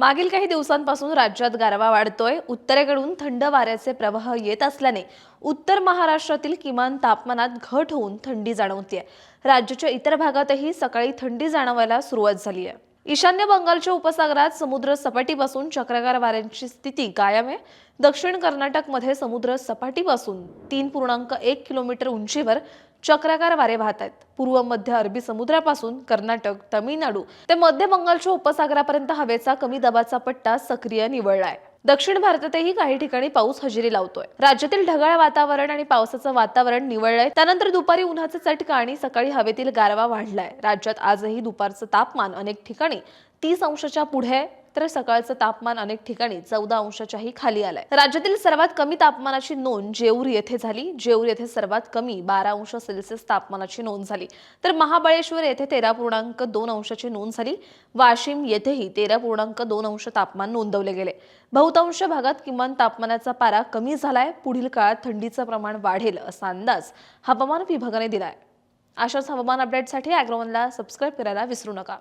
मागील काही दिवसांपासून राज्यात गारवा वाढतोय. उत्तरेकडून थंड वाऱ्याचे प्रवाह येत असल्याने उत्तर महाराष्ट्रातील किमान तापमानात घट होऊन थंडी जाणवते राज्याच्या इतर भागातही सकाळी थंडी जाणवायला सुरुवात झाली आहे. ईशान्य बंगालच्या उपसागरात समुद्र सपाटीपासून चक्राकार वाऱ्यांची स्थिती कायम आहे. दक्षिण कर्नाटकमध्ये समुद्र सपाटीपासून तीन पूर्णांक एक किलोमीटर उंचीवर चक्राकार वारे वाहत आहेत. पूर्व मध्य अरबी समुद्रापासून कर्नाटक तमिळनाडू ते मध्य बंगालच्या उपसागरापर्यंत हवेचा कमी दाबाचा पट्टा सक्रिय निवळलाय. दक्षिण भारतातही काही ठिकाणी पाऊस हजेरी लावतोय. राज्यातील ढगाळ वातावरण आणि पावसाचं वातावरण निवडलंय त्यानंतर दुपारी उन्हाचा चटका आणि सकाळी हवेतील गारवा वाढलाय. राज्यात आजही दुपारचं तापमान अनेक ठिकाणी तीस अंशाच्या पुढे तर सकाळचं तापमान अनेक ठिकाणी चौदा अंशाच्याही खाली आलंय. राज्यातील सर्वात कमी तापमानाची नोंद जेऊर येथे झाली. जेऊर येथे सर्वात कमी बारा अंश सेल्सिअस तापमानाची नोंद झाली. तर महाबळेश्वर येथे तेरा पूर्णांक दोन अंशाची नोंद झाली. वाशिम येथेही तेरा पूर्णांक दोन अंश तापमान नोंदवले गेले. बहुतांश भागात किमान तापमानाचा पारा कमी झालाय. पुढील काळात थंडीचं प्रमाण वाढेल असा अंदाज हवामान विभागाने दिलाय. अशाच हवामान अपडेटसाठी अॅग्रोवनला सबस्क्राईब करायला विसरू नका.